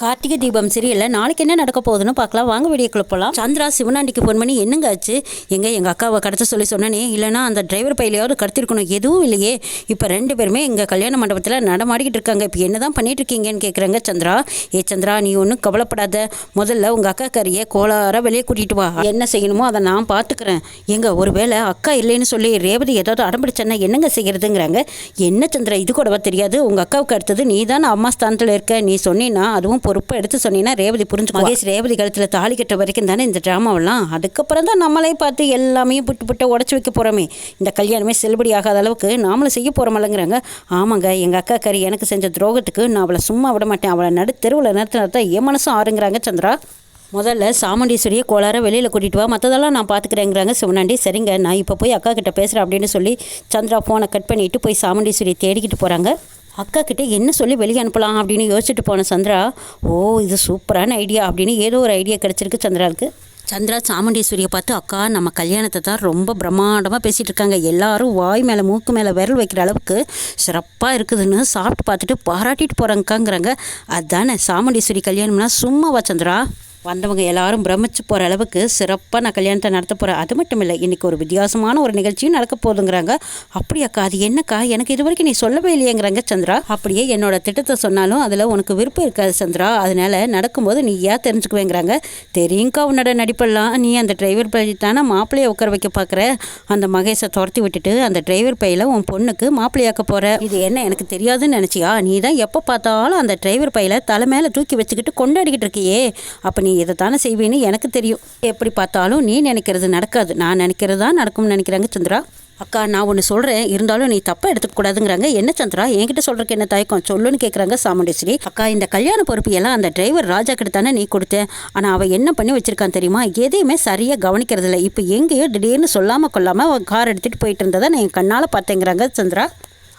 கார்த்திகை தீபம் சரியில்லை நாளைக்கு என்ன நடக்க போகுதுன்னு பார்க்கலாம். வாங்க வீடியோக்குள்ள போகலாம் சந்திரா சிவனாண்டிக்கு ஃபோன் பண்ணி என்னங்க ஆச்சு? எங்க எங்கள் அக்காவை கடத்த சொல்லி சொன்னனே இல்லைனா அந்த டிரைவர் பையிலையாவது கடத்திருக்கணும். எதுவும் இல்லையே. இப்போ ரெண்டு பேருமே எங்கள் கல்யாண மண்டபத்தில் நடமாடிக்கிட்டு இருக்காங்க. இப்போ என்ன தான் பண்ணிட்டு இருக்கீங்கன்னு கேட்குறாங்க சந்திரா. ஏ சந்திரா நீ ஒன்றும் கவலைப்படாத. முதல்ல உங்கள் அக்கா கறியை கோளார வெளியே கூட்டிட்டு வா. என்ன செய்யணுமோ அதை நான் பார்த்துக்கிறேன் எங்க ஒருவேளை அக்கா இல்லைன்னு சொல்லி ரேவதி ஏதாவது அடம்பிடிச்சேன்னா என்னங்க செய்கிறதுங்கிறாங்க என்ன சந்திரா இது கூடவா தெரியாது. உங்கள் அக்காவுக்கு அடுத்தது நீ தான் அம்மா ஸ்தானத்தில் இருக்க. நீ சொன்னீன்னா அதுவும் பொறுப்பை எடுத்து சொன்னீங்கன்னா ரேவதி புரிஞ்சு மகேஷ் ரேவதி கழுத்தில் தாலி கட்ட வரைக்கும் தானே இந்த ட்ராமாவெல்லாம். அதுக்கப்புறம் தான் நம்மளே பார்த்து எல்லாமே புட்டு புட்டு உடச்சி வைக்க போகிறோமே இந்த கல்யாணமே செல்லுபடி ஆகாத அளவுக்கு நாமளும் செய்ய போகிறோமல்லங்கிறாங்க ஆமாங்க எங்கள் அக்கா கறி எனக்கு செஞ்ச துரோகத்துக்கு நான் அவளை சும்மா விட மாட்டேன். அவளை நடு தெருவில் நிறுத்தினா தான் என் மனசும் ஆறுங்கிறாங்க சந்திரா. முதல்ல சாமுண்டீஸ்வரியை கோளார வெளியில் கூட்டிகிட்டு வா. மற்றதெல்லாம் நான் பார்த்துக்கிறேங்கிறாங்க சிவனாண்டி. சரிங்க நான் இப்போ போய் அக்கா கிட்ட பேசுகிறேன் அப்படின்னு சொல்லி சந்திரா ஃபோனை கட் பண்ணிட்டு போய் சாமுண்டீஸ்வரியை தேடிக்கிட்டு போகிறாங்க அக்கா கிட்டே என்ன சொல்லி வெளியே அனுப்பலாம் அப்படின்னு யோசிச்சுட்டு போன சந்திரா ஓ இது சூப்பரான ஐடியா அப்படின்னு ஏதோ ஒரு ஐடியா கிடச்சிருக்கு சந்திராவுக்கு. சந்திரா சாமுண்டீஸ்வரியை பார்த்து அக்கா நம்ம கல்யாணத்தை தான் ரொம்ப பிரம்மாண்டமாக பேசிகிட்டு இருக்காங்க. எல்லாரும் வாய் மேலே மூக்கு மேலே விரல் வைக்கிற அளவுக்கு சிறப்பாக இருக்குதுன்னு சாப்பிட்டு பார்த்துட்டு பாராட்டிட்டு போகிறாங்கங்கிறாங்க அதுதானே சாமுண்டீஸ்வரி கல்யாணம்னா சும்மாவா சந்திரா? வந்தவங்க எல்லாரும் பிரமிச்சு போகிற அளவுக்கு சிறப்பாக நான் கல்யாணத்தை நடத்த போகிறேன் அது மட்டும் இல்லை இன்றைக்கி ஒரு வித்தியாசமான ஒரு நிகழ்ச்சியும் நடக்க போதுங்கிறாங்க அப்படியாக்கா அது என்னக்கா? எனக்கு இது வரைக்கும் நீ சொல்லவே இல்லையேங்கிறாங்க சந்திரா. அப்படியே என்னோட திட்டத்தை சொன்னாலும் அதில் உனக்கு விருப்பம் இருக்காது சந்திரா. அதனால் நடக்கும்போது நீ ஏன் தெரிஞ்சுக்குவேங்கிறாங்க. தெரியுங்க்கா உன்னோட நடிப்பெல்லாம். நீ அந்த டிரைவர் பை தானே மாப்பிள்ளையை உட்கார வைக்க பார்க்குற அந்த மகேஷை துரத்தி விட்டுட்டு அந்த டிரைவர் பையில் உன் பொண்ணுக்கு மாப்பிள்ளையாக்க போகிற இது என்ன எனக்கு தெரியாதுன்னு நினச்சியா? நீ தான் எப்போ பார்த்தாலும் அந்த டிரைவர் பையில தலை மேலே தூக்கி வச்சுக்கிட்டு கொண்டாடிக்கிட்டு இருக்கியே. அப்போ நீ நீ இதை தானே செய்வேன்னு எனக்கு தெரியும். எப்படி பார்த்தாலும் நீ நினைக்கிறது நடக்காது. நான் நினைக்கிறது தான் நடக்கும்னு நினைக்கிறாங்க சந்திரா. அக்கா நான் ஒன்று சொல்கிறேன் இருந்தாலும் நீ தப்பாக எடுத்துக்கூடாதுங்கிறாங்க என்ன சந்திரா? என்கிட்ட சொல்கிறக்கு என்ன தயக்கம்? சொல்லுன்னு கேட்குறாங்க சாமுண்டேஸ்வரி. அக்கா இந்த கல்யாண பொறுப்பு எல்லாம் அந்த டிரைவர் ராஜா கிட்ட தானே நீ கொடுத்த? ஆனால் அவன் என்ன பண்ணி வச்சிருக்கான் தெரியுமா? எதையுமே சரியாக கவனிக்கிறதில்ல. இப்போ எங்கேயோ திடீர்னு சொல்லாமல் கொள்ளாமல் அவன் கார் எடுத்துகிட்டு போயிட்டு இருந்ததை நான் என் கண்ணால் பார்த்தேங்கிறாங்க சந்திரா.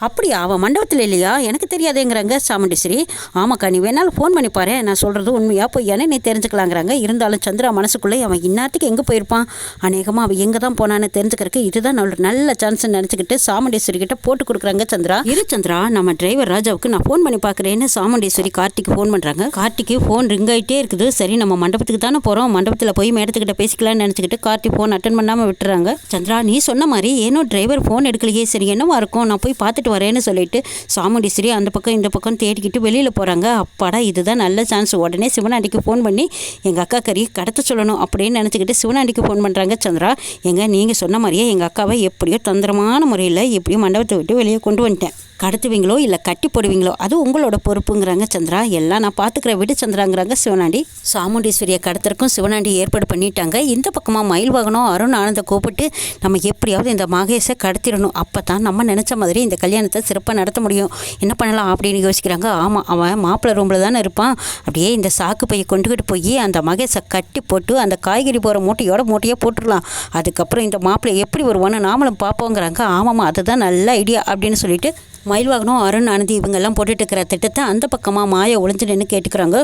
அப்படியா? அவன் மண்டபத்தில் இல்லையா? எனக்கு தெரியாதேங்கிறாங்க சாமுண்டீஸ்வரி. ஆமாக்கா நீ வேணாலும் ஃபோன் பண்ணி பாரு. நான் சொல்கிறது உண்மையாக பொய்யானே நீ தெரிஞ்சுக்கலாங்கிறாங்க. இருந்தாலும் சந்திரா மனசுக்குள்ளே அவன் இந்நேரத்துக்கு எங்கே போயிருப்பான்? அநேகமாக அவன் எங்கே தான் போனான்னு தெரிஞ்சுக்கிறதுக்கு இதுதான் நல்ல நல்ல சான்ஸ்னு நினச்சிக்கிட்டு சாமுண்டீஸ்வரி கிட்ட போட்டு கொடுக்குறாங்க சந்திரா. இரு சந்திரா நம்ம டிரைவர் ராஜாவுக்கு நான் ஃபோன் பண்ணி பார்க்குறேன்னு சாமுண்டீஸ்வரி கார்த்திக்கு ஃபோன் பண்ணுறாங்க கார்த்திக்கு ஃபோன் ரிங் ஆகிட்டே இருக்குது. சரி நம்ம மண்டபத்துக்கு தானே போகிறோம் மண்டபத்தில் போய் மேடத்துக்கிட்ட பேசிக்கலாம்னு நினச்சிக்கிட்டு கார்த்தி ஃபோன் அட்டன் பண்ணாமல் விட்டுறாங்க. சந்திரா நீ சொன்ன மாதிரி ஏனோ டிரைவர் ஃபோன் எடுக்கலையே. சரி என்னவா இருக்கும்? நான் போய் பார்த்துட்டு வரேன்னு சொல்லிட்டு சாமுண்டீஸ்வரி அந்த பக்கம் இந்த பக்கம் தேடிக்கிட்டு வெளியில் போகிறாங்க அப்பாடா இதுதான் நல்ல சான்ஸ். உடனே சிவனாண்டிக்கு ஃபோன் பண்ணி எங்கள் அக்கா கறி கடத்த சொல்லணும் அப்படின்னு நினச்சிக்கிட்டு சிவனாண்டிக்கு ஃபோன் பண்ணுறாங்க சந்திரா. எங்க நீங்கள் சொன்ன மாதிரியே எங்கள் அக்காவை எப்படியோ தந்திரமான முறையில் எப்படியோ மண்டபத்தை விட்டு வெளியே கொண்டு வந்துட்டேன். கடத்துவீங்களோ இல்லை கட்டி போடுவீங்களோ அது உங்களோட பொறுப்புங்கிறாங்க சந்திரா. எல்லாம் நான் பார்த்துக்கிற விடு சந்திராங்கிறாங்க சிவனாண்டி. சாமுண்டீஸ்வரியை கடத்திற்கும் சிவனாண்டி ஏற்பாடு பண்ணிட்டாங்க. இந்த பக்கமாக மயில் வாகனம் அருண் ஆனந்தை கூப்பிட்டு நம்ம எப்படியாவது இந்த மகேஷை கடத்திடணும். அப்போ தான் நம்ம நினச்ச மாதிரி இந்த கல்யாணம் கல்யாணத்தை சிறப்பாக நடத்த முடியும். என்ன பண்ணலாம் அப்படின்னு யோசிக்கிறாங்க. ஆமாம் அவன் மாப்பிள்ளை ரூமில் தானே இருப்பான். அப்படியே இந்த சாக்கு பையை கொண்டுக்கிட்டு போய் அந்த மகேஷை கட்டி போட்டு அந்த காய்கறி போகிற மூட்டையோட மூட்டையாக போட்டுடலாம். அதுக்கப்புறம் இந்த மாப்பிள்ளை எப்படி வருவான்னு நாமளும் பார்ப்போங்கிறாங்க. ஆமாம்மா அதுதான் நல்ல ஐடியா அப்படின்னு சொல்லிட்டு மயில் வாகனம் அருண் ஆனந்தி இவங்கெல்லாம் போட்டுட்டு இருக்கிற திட்டத்தை அந்த பக்கமாக மாயா ஒளிஞ்சு நின்று கேட்டுக்கிறாங்க.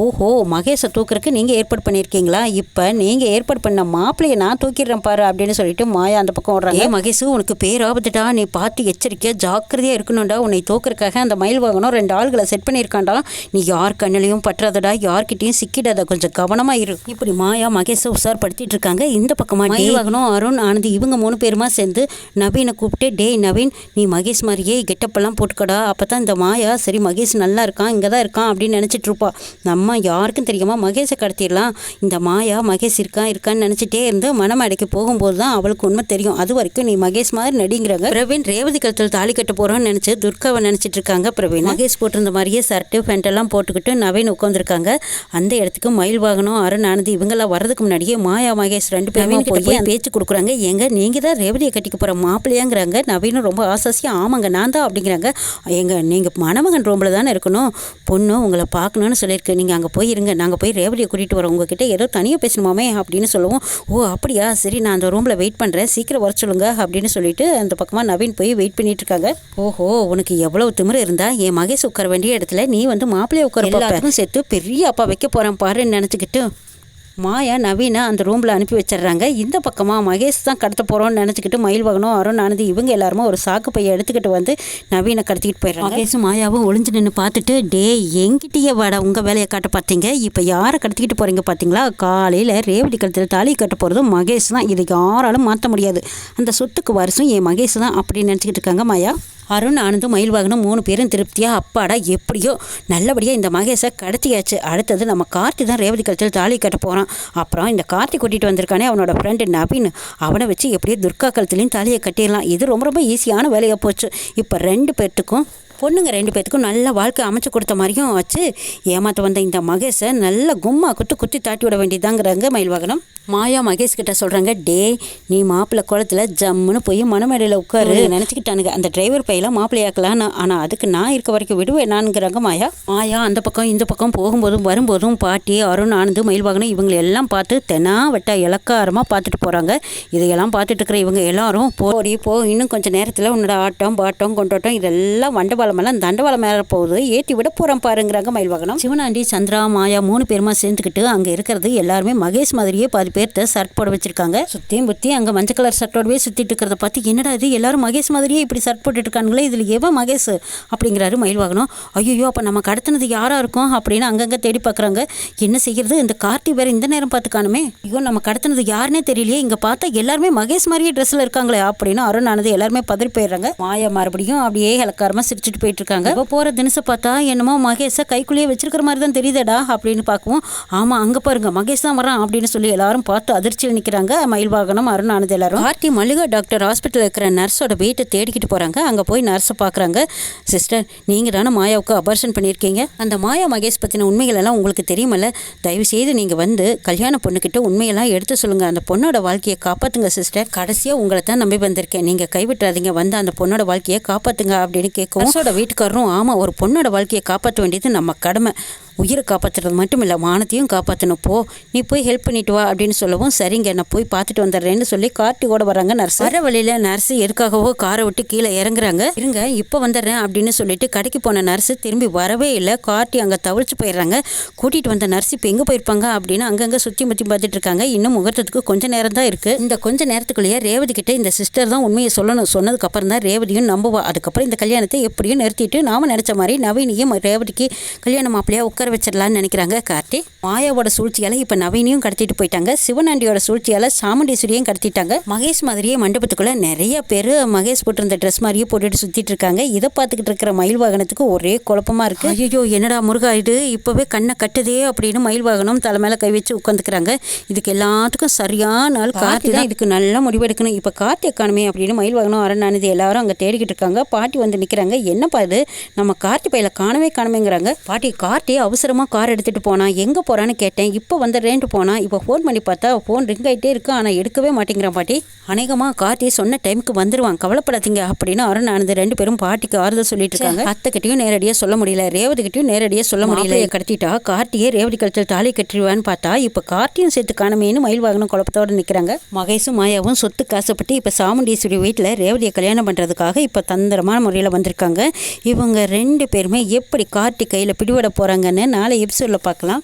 ஓஹோ மகேஷை தூக்குறதுக்கு நீங்கள் ஏற்பாடு பண்ணியிருக்கீங்களா? இப்போ நீங்கள் ஏற்பாடு பண்ண மாப்பிள்ளையை நான் தூக்கிடுறேன் பாரு அப்படின்னு சொல்லிட்டு மாயா அந்த பக்கம் ஓடுறாங்க. ஏ மகேஷ் உனக்கு பேராபத்துடா நீ பார்த்து எச்சரிக்கையாக ஜாக்கிரதையாக இருக்கணும்டா. உன்னை தூக்குறதுக்காக அந்த மயில் வாகனம் ரெண்டு ஆள்களை செட் பண்ணியிருக்காண்டா நீ யார் கண்ணிலையும் பற்றாதடா. யார்கிட்டயும் சிக்கிடாத. கொஞ்சம் கவனமாக இரு. இப்படி மாயா மகேஷை உஷார்படுத்திட்டு இருக்காங்க இந்த பக்கமாக மயில் வாகனம் அருண் ஆனந்தி இவங்க மூணு பேருமா சேர்ந்து நவீனை கூப்பிட்டு டேய் நவீன் நீ மகேஷ் மாதிரியே கெட்டப்பெல்லாம் போட்டுக்கடா. அப்போ தான் இந்த மாயா சரி மகேஷ் நல்லா இருக்கான் இங்கே தான் இருக்கான் அப்படின்னு நினச்சிட்டு இருப்பா. நம்ம யாருக்கும் தெரியாமல் மகேஷை கடத்திடலாம். இந்த மாயா மகேஷ் இருக்கான் இருக்கான்னு நினச்சிட்டே இருந்து மனமடைக்கு போகும்போது தான் அவளுக்கு உண்மை தெரியும். அது வரைக்கும் நீ மகேஷ் மாதிரி நடிங்கிறாங்க பிரவீன் ரேவதி கழுத்தில் தாலி கட்ட போகிறோன்னு நினச்சி துர்காவை நினச்சிட்டு இருக்காங்க பிரவீன். மகேஷ் போட்டிருந்த மாதிரியே ஷர்ட்டு பேண்ட் எல்லாம் போட்டுக்கிட்டு நவீன் உட்காந்துருக்காங்க அந்த இடத்துக்கு மயில் வாகனம் அருண் ஆனந்தி இவங்கெல்லாம் வர்றதுக்கு முன்னாடியே மாயா மகேஷ் ரெண்டு பேருமே போய் பேச்சு கொடுக்குறாங்க. எங்க நீங்க தான் ரேவதியை கட்டிக்க போற மாப்பிள்ளையாங்கிறாங்க. நவீனும் ரொம்ப ஆசாசியா ஆமாங்க நான் தான் அப்படிங்கிறாங்க. எங்கள் நீங்கள் மணமகன் ரூமில் தானே இருக்கணும். பொண்ணு உங்களை பார்க்கணுன்னு சொல்லியிருக்கு. நீங்கள் அங்கே போய் இருங்க நாங்கள் போய் ரேவதியை கூட்டிகிட்டு வரோம். உங்ககிட்ட ஏதோ தனியாக பேசணுமாமே அப்படின்னு சொல்லுவோம். ஓ அப்படியா? சரி நான் அந்த ரூமில் வெயிட் பண்ணுறேன் சீக்கிரம் வர சொல்லுங்க அப்படின்னு சொல்லிட்டு அந்த பக்கமாக நவீன் போய் வெயிட் பண்ணிட்டு இருக்காங்க ஓஹோ உனக்கு எவ்வளோ திமிரு இருந்தால் என் மகேஷ் உட்கார வேண்டிய இடத்துல நீ வந்து மாப்பிள்ளையை உட்கார எல்லாத்துக்கும் சேர்த்து பெரிய அப்பா வைக்க போகிறேன் பாருன்னு நினச்சிக்கிட்டு. மாயா நவீனை அந்த ரூமில் அனுப்பி வச்சிடுறாங்க. இந்த பக்கமாக மகேஷ் தான் கடத்த போகிறோன்னு நினச்சிக்கிட்டு மயில் வாகனம் அருண் ஆனது இவங்க எல்லாருமே ஒரு சாக்கு பையை எடுத்துக்கிட்டு வந்து நவீனை கடத்திக்கிட்டு போயிடுறாங்க. மகேஷும் மாயாவும் ஒளிஞ்சு நின்று பார்த்துட்டு டே எங்கிட்டயே வாடா உங்கள் வேலையை காட்ட பார்த்தீங்க. இப்போ யாரை கடத்திக்கிட்டு போகிறீங்க பார்த்தீங்களா? காலையில் ரேவதி கழுத்தில் தாலி கட்ட போகிறதும் மகேஷ் தான். இதை யாராலும் மாற்ற முடியாது. அந்த சொத்துக்கு வருஷம் என் மகேஷ் தான் அப்படின்னு நினச்சிக்கிட்டு இருக்காங்க மாயா. அருண் ஆனந்தும் மயில்வாகனும் மூணு பேரும் திருப்தியாக அப்பாடா எப்படியோ நல்லபடியாக இந்த மகேஷை கடத்தியாச்சு. அடுத்தது நம்ம கார்த்தி தான் ரேவதி கழுத்தில் தாலி கட்ட போகிறான் அப்புறம் இந்த கார்த்தி கூட்டிகிட்டு வந்திருக்கானே அவனோட ஃப்ரெண்டு நவீன். அவனை வச்சு எப்படியோ துர்கா கழுத்துலையும் தாலியை கட்டிடலாம். இது ரொம்ப ரொம்ப ஈஸியான வேலையாக போச்சு. இப்போ ரெண்டு பேர்த்துக்கும் பொண்ணுங்க ரெண்டு பேத்துக்கும் நல்ல வாழ்க்கை அமைச்சு கொடுத்த மாதிரியும் வச்சு ஏமாத்த வந்த இந்த மகேஷை நல்ல கும்மா குத்து குத்தி தாட்டி விட வேண்டியதாங்கிறாங்க மயில் வாகனம் மாயா மகேஷ் கிட்ட சொல்கிறாங்க டே நீ மாப்பிள்ளை குளத்துல ஜம்முன்னு போய் மணமேடையில் உட்காரு. நினச்சிக்கிட்டானுங்க. அந்த டிரைவர் பையில மாப்பிள்ளையாக்கலாம் ஆனால் அதுக்கு நான் இருக்க வரைக்கும் விடுவேனான்ங்கிறாங்க மாயா. மாயா அந்த பக்கம் இந்த பக்கம் போகும்போதும் வரும்போதும் பாட்டி அருண் ஆனந்து மயில் வாகனம் இவங்களை எல்லாம் பார்த்து தெனா வட்டா இலக்காரமாக பார்த்துட்டு போகிறாங்க இதையெல்லாம் பார்த்துட்டு இருக்கிற இவங்க எல்லாரும் போடி போ இன்னும் கொஞ்சம் நேரத்தில் உன்னோட ஆட்டம் பாட்டம் கொண்டாட்டம் இதெல்லாம் தண்டவாளமெல்லாம் தண்டவாளம் மேலே போகுது. ஏற்றி விட போகிறோம் பாருங்கிறாங்க மயில் வாகனம். சிவனாண்டி சந்திரா மாயா மூணு பேருமா சேர்ந்துக்கிட்டு அங்கே இருக்கிறது எல்லாருமே மகேஷ் மாதிரியே பாதி பேர்த்த ஷர்ட் போட வச்சிருக்காங்க. சுத்தியும் புத்தி அங்கே மஞ்சள் கலர் ஷர்ட்டோடவே சுற்றிட்டு இருக்கிறத பார்த்து என்னடா இது? எல்லாரும் மகேஷ் மாதிரியே இப்படி ஷர்ட் போட்டுட்டு இருக்காங்களே இதில் எவன் மகேஷ்? அப்படிங்கிறாரு மயில் வாகனம். ஐயோ அப்போ நம்ம கடத்தினது யாராக இருக்கும்? அப்படின்னு அங்கங்கே தேடி பார்க்குறாங்க. என்ன செய்கிறது இந்த கார்த்தி வேறு இந்த நேரம் பார்த்து காணுமே ஐயோ நம்ம கடத்தினது யாருன்னே தெரியலையே. இங்கே பார்த்தா எல்லாருமே மகேஷ் மாதிரியே ட்ரெஸ்ஸில் இருக்காங்களே? அப்படின்னு அருண் ஆனது எல்லாருமே பதறி போயிடுறாங்க. மாயா மறுபடியும் அப்படியே இலக்காரமாக சிரிச்சுட்டு போயிட்டு இருக்காங்க இப்போ போகிற தினசை பார்த்தா என்னமோ மகேஷை கைக்குள்ளேயே வச்சிருக்கிற மாதிரி தான் தெரியுதடா அப்படின்னு பார்க்கவும். ஆமாம் அங்கே பாருங்க மகேஷ் தான் வரான் அப்படின்னு சொல்லி எல்லாரும் பார்த்து அதிர்ச்சியில் நிற்கிறாங்க மயில் வாகனம் அருண் ஆனது எல்லாரும். கார்த்தி மல்லிகா டாக்டர் ஹாஸ்பிட்டலில் இருக்கிற நர்ஸோட வீட்டை தேடிக்கிட்டு போகிறாங்க அங்கே போய் நர்ஸை பார்க்குறாங்க. சிஸ்டர் நீங்கள் தானே மாயாவுக்கு அபர்ஷன் பண்ணியிருக்கீங்க? அந்த மாயா மகேஷ் பற்றின உண்மைகள் எல்லாம் உங்களுக்கு தெரியுமல்ல? தயவு செய்து நீங்கள் வந்து கல்யாண பொண்ணுக்கிட்ட உண்மையெல்லாம் எடுத்து சொல்லுங்கள் அந்த பொண்ணோட வாழ்க்கையை காப்பாற்றுங்க சிஸ்டர். கடைசியாக உங்களை தான் நம்பி வந்திருக்கேன். நீங்கள் கைவிட்டுறாதீங்க. வந்து அந்த பொண்ணோட வாழ்க்கையை காப்பாற்றுங்க அப்படின்னு நர்ஸோட வீட்டுக்காரரும் ஆமாம் ஒரு பொண்ணோட வாழ்க்கையை காப்பாற்ற வேண்டியது நம்ம கடமை. உயிரை காப்பாற்றுறது மட்டும் இல்லை வானத்தையும் காப்பாற்றணும் போ நீ போய் ஹெல்ப் பண்ணிட்டு வா அப்படின்னு சொல்லவும் சரிங்க நான் போய் பார்த்துட்டு வந்துடுறேன்னு சொல்லி கார்த்தியோட வராங்க நர்ஸ். வர வழியில் நர்ஸ் எதுக்காகவோ காரை விட்டு கீழே இறங்குறாங்க. இருங்க இப்போ வந்துடுறேன் அப்படின்னு சொல்லிட்டு கடைக்கு போன நர்ஸ் திரும்பி வரவே இல்லை. காட்டி அங்கே தவிர்த்து போயிடுறாங்க. கூட்டிகிட்டு வந்த நர்ஸ் இப்போ எங்கே போயிருப்பாங்க அப்படின்னு அங்கங்கே சுற்றி முற்றி பார்த்துட்டு இருக்காங்க. இன்னும் முகூர்த்தத்துக்கு கொஞ்சம் நேரம் தான் இருக்குது இந்த கொஞ்ச நேரத்துக்குள்ளேயே ரேவதி கிட்ட இந்த சிஸ்டர் தான் உண்மையை சொல்லணும். சொன்னதுக்கு அப்புறம் தான் ரேவதியும் நம்புவா. அதுக்கப்புறம் இந்த கல்யாணத்தை எப்படியும் நிறுத்திட்டு நாம நினச்ச மாதிரி நவீனியும் ரேவதிக்கு கல்யாணம் மாப்பிள்ளையாக உட்கார வச்சிடலாம்னு நினைக்கிறாங்க கார்த்தி. மாயாவோட சூழ்ச்சியால் இப்போ நவீனையும் கடத்திட்டு போயிட்டாங்க. சிவனாண்டியோட சூழ்ச்சியால் சாமுண்டீஸ்வரியும் கடத்திட்டாங்க. மகேஷ் மாதிரியே மண்டபத்துக்குள்ள நிறைய பேர் மகேஷ் போட்டிருந்த ட்ரெஸ் மாதிரியே போட்டுட்டு சுற்றிட்டு இருக்காங்க. இதை பார்த்துக்கிட்டு இருக்கிற மயில் வாகனத்துக்கு ஒரே குழப்பமா இருக்கு. ஐயோ என்னடா முருகா இது? இப்போவே கண்ணை கட்டுதே அப்படின்னு மயில் வாகனம் தலை மேலே கை வச்சு உட்காந்துக்கிறாங்க இதுக்கு எல்லாத்துக்கும் சரியான நாள் கார்த்தி தான் இதுக்கு நல்ல முடிவெடுக்கணும். இப்போ கார்த்தி காணுமே அப்படின்னு மயில் வாகனம் அரணானது எல்லாரும் அங்கே தேடிக்கிட்டு இருக்காங்க. பாட்டி வந்து நிற்கிறாங்க என்னப்பா இது? நம்ம கார்த்தி பையில காணவே காணமேங்கிறாங்க. பாட்டி கார்த்தி அவசரமாக கார் எடுத்துகிட்டு போனா எங்கே போகிறான்னு கேட்டேன். இப்போ வந்துடுறேன்ட்டு போனா இப்போ ஃபோன் பண்ணி பார்த்தா ஃபோன் ரிங் ஆகிட்டே இருக்கு. ஆனால் எடுக்கவே மாட்டேங்கிறான் பாட்டி. அநேகமாக கார்த்தி சொன்ன டைமுக்கு வந்துடுவான் கவலைப்படாதீங்க அப்படின்னு அருண் ஆனது ரெண்டு பேரும் பாட்டிக்கு ஆறுதல் சொல்லிட்டு இருக்காங்க. அத்தைக்கிட்டையும் நேரடியாக சொல்ல முடியல. ரேவதிக்கிட்டையும் நேரடியாக சொல்ல முடியல. கடத்திட்டா கார்த்தியே ரேவதி கழுத்தில் தாலி கட்டிடுவான்னு பார்த்தா இப்போ கார்த்தியும் சேர்த்து காணமேனு மயில் வாகனம் குழப்பத்தோடு நிற்கிறாங்க மகேஷும் மாயாவும் சொத்து காசுப்பட்டு இப்போ சாமுண்டீஸ்வரி வீட்டில் ரேவதியை கல்யாணம் பண்ணுறதுக்காக இப்போ தந்திரமான முறையில் வந்திருக்காங்க. இவங்க ரெண்டு பேருமே எப்படி கார்த்தி கையில் பிடிபட போகிறாங்கன்னு நாளை எபிசோடில் பார்க்கலாம்.